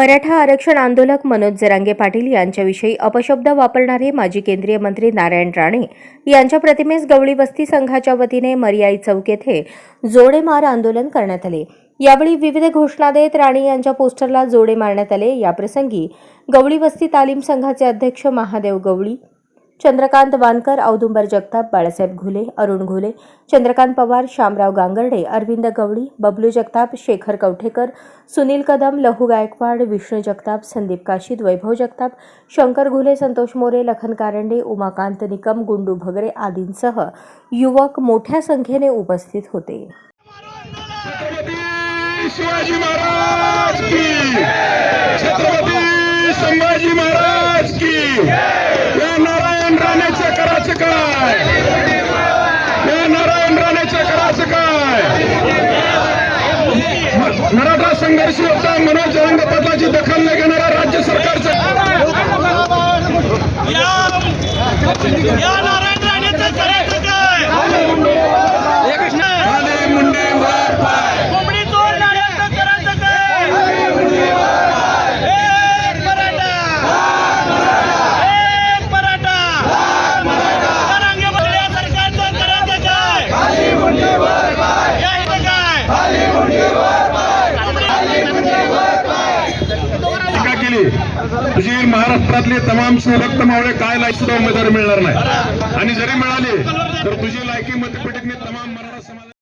मराठा आरक्षण आंदोलक मनोज जरांगे पाटील यांच्याविषयी अपशब्द वापरणारे माजी केंद्रीय मंत्री नारायण राणे यांच्या प्रतिमेस गवळी वस्ती संघाच्या वतीने मर्याई चौक येथे जोडेमार आंदोलन करण्यात आले. यावेळी विविध घोषणा देत राणे यांच्या पोस्टरला जोडे मारण्यात आले. याप्रसंगी गवळी वस्ती तालीम संघाचे अध्यक्ष महादेव गवळी चंद्रकांत वानकर औदुंबर जगताप बाळासाहेब घुले अरुण घुले चंद्रकांत पवार शामराव गांगर्डे अरविंद गवळी बबलू जगताप शेखर कवठेकर सुनील कदम लहू गायकवाड विष्णू जगताप संदीप काशीद वैभव जगताप शंकर घुले संतोष मोरे लखन कारंडे उमाकांत निकम गुंडू भगरे आदींसह युवक मोठ्या संख्येने उपस्थित होते. शिवाजी महाराज की छत्रपती संभाजी महाराज की या नारायण राणेच्या कराचं काय या नारायण राणेच्या कराचं काय म- मराठा संघर्ष होता मनोज जरंग पाटलाची दखल न घेणारा राज्य सरकारचा या नारायण राणेचं काय? केली. तुझी महाराष्ट्रातले तमाम शिवभक्त मावळे काय लायक सुद्धा उमेदवारी मिळणार नाही. आणि जरी मिळाली तर तुझी लायकी मतपेटीतले तमाम